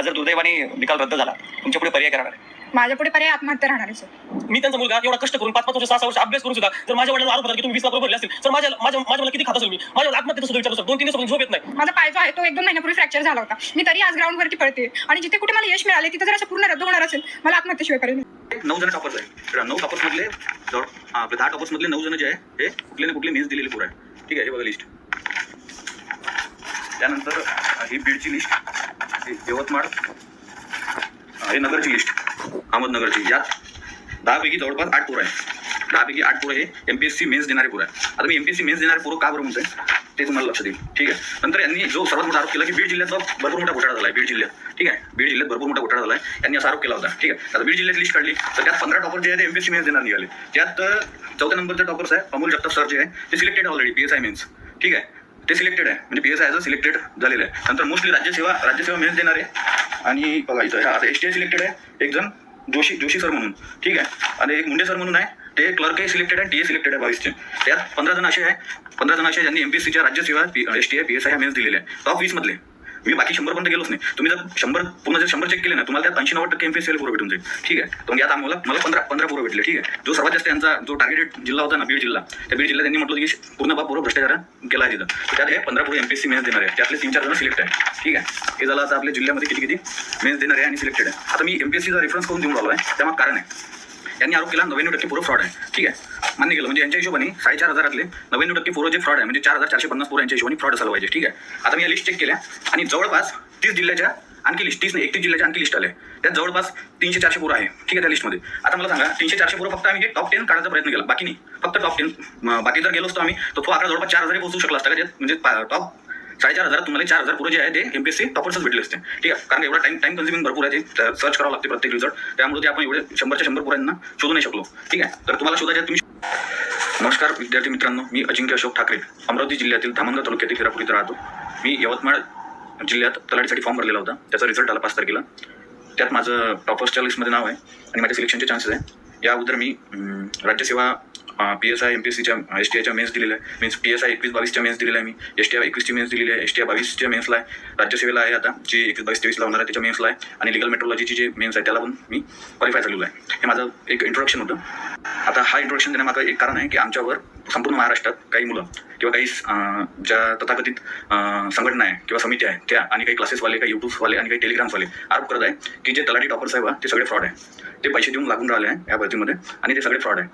हा जर दुर्दैवाने निकाल रद्द झाला तुमच्यापुढे पर्याय करणार माझ्या पुढे पर्याय आत्महत्या राहणार आहे सर. मी त्यांचा मुलगा एवढा कष्ट करून पाच पाच वर्ष सहा सहा वर्ष अभ्यास करून सुद्धा जर माझ्या वडिलांना आरोप होता की तुम्ही वीस लाख रुपये भरले असतील तर माझ्या माझ्या माझ्या मला किती खात असेल मी? माझ्या आत्महत्येचं सुद्धा विचार सर दोन तीन दिवसापासून झोप येत नाही. माझा पाय जो आहे तो एक दोन महिन्यापूर्वी फ्रॅक्चर झाला होता. मी तरी आज ग्राउंडवरती पळते आणि जिथे कुठे मला यश मिळाले तिथे जर असं पूर्ण रद्द होणार असेल मला आत्महत्येशिवाय करेल नऊ जण टॉपर्स आहे. नऊ टॉपर्स मधले जवळ हा, आपले दहा टॉपर्स मधले नऊ जण जे आहे हे कुठले ना कुठले मेन्स दिलेले पुरं आहे ठीक आहे हे बघा लिस्ट त्यानंतर ही बीडची लिस्ट यवतमाळ हे नगरची लिस्ट अहमदनगरची यात दहापैकी जवळपास आठ पोरं आहे दहापैकी आठ पोरं हे एमपीएससी मेन्स देणारे पोरं आहे आता मी एमपीएससी मेन्स देणारे पोरं का बरं म्हणतोय? ते तुम्हाला लक्ष देईल ठीक आहे? नंतर यांनी जो सर्वात मोठा आरोप केला की बीड जिल्ह्यात भरपूर मोठा घोटाळा झाला आहे बीड जिल्ह्यात. ठीक आहे? बीड जिल्ह्यात भरपूर मोठा घोटाळा झाला आहे यांनी असा आरोप केला होता. ठीक आहे? आता बीड जिल्ह्यात लिस्ट काढली. तर त्यात पंधरा टॉपर जे आहे ते एमपीएससी मेन्स देणार निघाले. त्यात चौथ्या नंबरचे टॉपर्स आहे अमोल जगताप सर जे आहे ते selected already P S I mains ठीक आहे? ते सिलेक्टेड आहे. म्हणजे पी एस आय सिलेक्टेड झालेलं आहे. नंतर मोस्टली राज्यसेवा राज्यसेवा मेन्स देणार आहे आणि बघा इथं आता एस टी आय सिलेक्टेड आहे. एक जण जोशी जोशी सर म्हणून. ठीक आहे? आणि एक मुंडे सर म्हणून आहे. ते क्लर्क सिलेक्टेड आहे टी ए सिलेक्टेड आहे बावीसचे. त्यात पंधरा जण असे आहे. पंधरा जण असे ज्यांनी एम पी सीच्या राज्यसेवा S T I P S I mains दिलेले आहे टॉप वीसमधले. मधले मी बाकी शंभर पर्यंत गेलोच नाही. तुम्ही जर शंभर पूर्ण जर शंभर चेक केले ना तुम्हाला त्यात ऐंशी नव्वद टक्के एमपीएससी पुरं भेटून जाईल. ठीक आहे? तर यात आता आम्हाला मला पंधरा पंधरा पुरं भेटले ठीक आहे? जो सर्वात जास्त यांचा जो टार्गेटेड जिल्हा होता ना बीड जिल्हा त्या बीड जिल्ह्यात त्यांनी म्हटलं की पूर्ण बा पूर्ण भ्रष्टाचार केला आहे तिथं. त्यात हे पंधरा पुढे एमपीएससी मेन्स देणार आहे. त्यातले तीन चार जण सिलेक्ट आहे ठीक आहे? हे झालं आता आपल्या जिल्ह्यामध्ये किती किती मेन्स देणार आहे आणि सिलेक्टेड आहे. आता मी एमपीएससीचा रेफरन्स करून देऊन राहिलो आहे. त्यामुळे कारण आहे. यांनी आरोप केला नव्याण्णव टक्के पुरं फ्रॉड आहे. ठीक आहे? मान्य केलं. म्हणजे यांच्या हिशोबाने साडेचार हजारातले नव्याण्णव टक्के पुरं जे फ्रॉड आहे म्हणजे चार हजार चारशे पन्नास पुरं यांच्या हिशोबाने फ्रॉड असायला पाहिजे. ठीक आहे? आता मी या लिस्ट चेक केल्या आणि जवळपास तीस जिल्ह्याच्या आणखी लिस्ट तीस नाही एकतीस जिल्ह्याच्या आणखी लिस्ट आले. त्यात जवळपास तीनशे चारशे पुरं आहे. ठीक आहे त्या लिस्टमध्ये आता मला सांगा तीनशे चारशे पुरं फक्त आम्ही टॉप टेन काढायचा प्रयत्न केला. बाकी नाही. फक्त टॉप टेन बाकी जर गेलो असतो आम्ही तर तो आकडा जवळपास चार हजार पोहोचू शकला असता का? म्हणजे टॉप साडेचार हजार तुम्हाला चार हजार पुरं जे आहे ते एमपीएससी टॉपर्सच भेटले असते. ठीक आहे? कारण एवढा टाइम टाइम कन्झ्युमिंग भरपूर आहे ते सर्च करावं लागते प्रत्येक रिझल्ट त्यामुळे ते आपण एवढे शंभरच्या शंभर पुरांना शोधू नाही शकलो. ठीक आहे? तर तुम्हाला शोधायचे तुम्ही नमस्कार विद्यार्थी मित्रांनो. मी अजिंक्य अशोक ठाकरे. अमरावती जिल्ह्यातील धामणगाव तालुक्यातील हिरापूर इथं राहतो. मी यवतमाळ जिल्ह्यात तलाठीसाठी फॉर्म भरलेला होता. त्याचा रिझल्ट आला पाच तारखेला. त्यात माझं टॉपर्सच्या लिस्टमध्ये नाव आहे आणि माझ्या सिलेक्शनचे चान्सेस आहे. या अगोदर मी राज्यसेवा P S I M P S सीच्या एस टी आयच्या मेन्स दिलेल्या आहे मीन्स पी एस आय एकवीस बावीसच्या मेन्स दिलेल्या आहे मी एस टी आय एकवीसची मेन्स दिलेली आहे एस टी आय बावीसच्या मेन्सला आहे राज्यसेवेला आहे आता जी एकवीस बावीस तेवीसला होणार आहे त्याच्या मेन्सला आहे आणि लिगल मेट्रोलॉजीची जे मेन्स आहे त्याला पण मी क्वालिफाय झालेलो आहे. हे माझं एक इंट्रोडक्शन होतं. आता हा इंट्रोडक्शन देण्यामागं एक कारण आहे की आमच्यावर संपूर्ण महाराष्ट्रात काही मुलं किंवा काही ज्या तथाकथित संघटना आहे किंवा समिती आहे त्या आणि काही क्लासेसवाले काही युट्यूबवाले आणि काही टेलिग्राम्सवाले आरोप करत आहे की जे तलाठी टॉपर्स आहे बा, ते सगळे फ्रॉड आहे. ते पैसे देऊन लागून राहिले आहे या भरतीमध्ये आणि ते सगळे फ्रॉड आहे.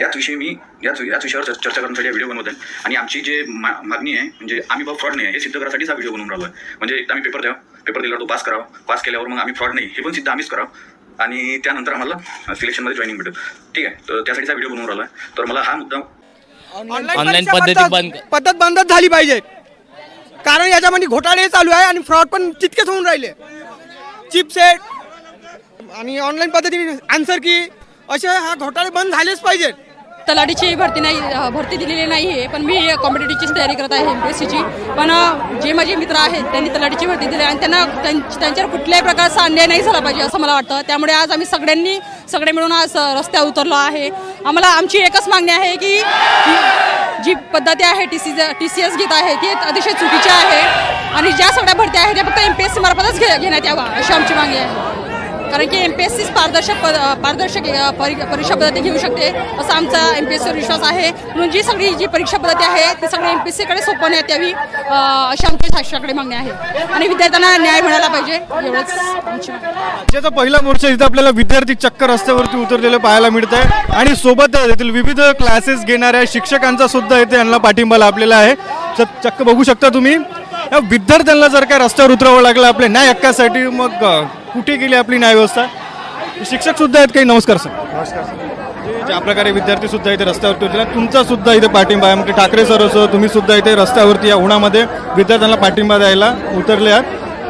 याच विषयी मी याच याच विषयावर चर्चा करण्यासाठी व्हिडिओ बनवत आहे आणि आमची जे मा मागणी आहे म्हणजे आम्ही बाबा फ्रॉड नाही आहे हे सिद्ध करण्यासाठीच हा व्हिडिओ बनवून राहिलो आहे. म्हणजे एकदा आम्ही पेपर द्या पेपर दिला तो पास करावा पास केल्यावर मग आम्ही फ्रॉड नाही हे पण सिद्ध आम्हीच करावं. आणि त्यानंतर आम्हाला सिलेक्शनमध्ये जॉईनिंग भेटेल. ठीक आहे तर त्यासाठीचा व्हिडिओ बनवून राहिला आहे. तर मला हा मुद्दा ऑनलाईन पद्धती पद्धत- बंद पद्धत बंदच झाली पाहिजे. कारण याच्यामध्ये घोटाळे चालू आहे आणि फ्रॉड पण तितकेच होऊन राहिले. चिपसेट आणि ऑनलाईन पद्धतीने आन्सर की असे हा घोटाळे बंद झालेच पाहिजेत. तलाठीची भरती नाही भरती दिलेली नाही आहे पण मी कॉम्पिटेटिव्हचीच तयारी करत आहे एम पी एस सीची पण जे माझे मित्र आहेत त्यांनी तलाठीची भरती दिली आणि त्यांना त्यां- त्यांच्यावर कुठल्याही प्रकारचा अन्याय नाही झाला पाहिजे असं मला वाटतं. त्यामुळे आज आम्ही सगळ्यांनी सगळे मिळून आज रस्त्यावर उतरलो आहे. आम्हाला आमची एकच मागणी आहे की ही जी पद्धती आहे T C T C S घेत आहे ती अतिशय चुकीची आहे. आणि ज्या सगळ्या भरत्या आहेत त्या फक्त एम पी एस सी मार्फतच घे घेण्यात यावा अशी आमची मागणी आहे. कारण की एम पी एस सी पारदर्शक पद पारदर्शक परीक्षा पद्धती घेऊ शकते. असा आमचा एम पी एस सीवर विश्वास आहे. म्हणून जी सगळी जी परीक्षा पद्धती आहे ती सगळी एम पी एस सीकडे सोपवण्यात यावी अशी आमच्या शासनाकडे मागणी आहे. आणि विद्यार्थ्यांना न्याय मिळाला पाहिजे. एवढंच राज्याचा पहिला मोर्चा इथं आपल्याला विद्यार्थी चक्क रस्त्यावरती उतरलेलं पाहायला मिळत आहे आणि सोबतच येथील विविध क्लासेस घेणाऱ्या शिक्षकांचा सुद्धा इथे यांना पाठिंबा लाभलेला आहे. चक्क बघू शकता तुम्ही. या विद्यार्थ्यांना जर काय रस्त्यावर उतरावं लागलं आपल्या न्याय हक्कासाठी मग कुठे गेली आपली न्याय व्यवस्था शिक्षक सुद्धा आहेत काही? नमस्कार सर. नमस्कार ज्या प्रकारे विद्यार्थी सुद्धा इथे रस्त्यावरती उतरले तुमचा सुद्धा इथे पाठिंबा आहे. म्हणजे ठाकरे सर असो तुम्ही सुद्धा इथे रस्त्यावरती या उन्हामध्ये विद्यार्थ्यांना पाठिंबा द्यायला उतरले आहात.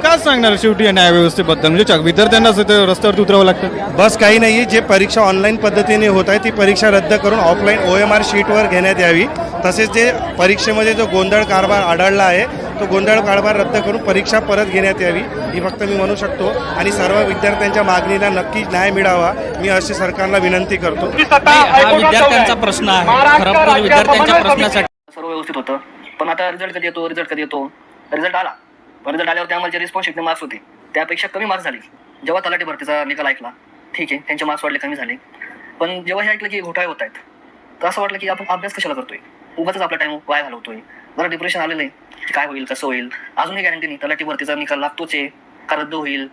काय सांगणार शेवटी या न्यायव्यवस्थेबद्दल? म्हणजे इथे रस्त्यावरती उतरावं लागतं. बस काही नाही जे परीक्षा ऑनलाईन पद्धतीने होत आहे ती परीक्षा रद्द करून ऑफलाईन ओ एम आर शीटवर घेण्यात यावी. तसेच जे परीक्षेमध्ये जो गोंधळ कारभार आढळला आहे तो गोंधळ कारभार रद्द करून परीक्षा परत घेण्यात यावी ही फक्त मी म्हणू शकतो. आणि सर्व विद्यार्थ्यांच्या मागणीला नक्की न्याय मिळावा मी अशी सरकारला विनंती करतो. हा विद्यार्थ्यांचा प्रश्न आहे. खरं तर विद्यार्थ्यांच्या प्रश्नासाठी. सर्व व्यवस्थित होतं. पण आता रिझल्ट कधी येतो रिझल्ट कधी येतो? रिझल्ट आला. पण रिझल्ट आल्यावर त्या आम्हाला रिस्पॉन्स शिकणे मार्क्स होते. त्यापेक्षा कमी मार्क्स झाले. जेव्हा तलाठी भरतीचा निकाल ऐकला ठीक आहे त्यांचे मार्क्स वाढले कमी झाले. पण जेव्हा हे ऐकलं की घोटाळे होत आहेत तर असं वाटलं की आपण अभ्यास कशाला करतोय? उगाच आपला टाइम वाया घालवतोय. जरा डिप्रेशन आलेलं आहे की काय होईल कसं होईल? अजूनही गॅरंटी नाही. तलाठी भरतीचा निकाल लागतोच आहे का रद्द होईल?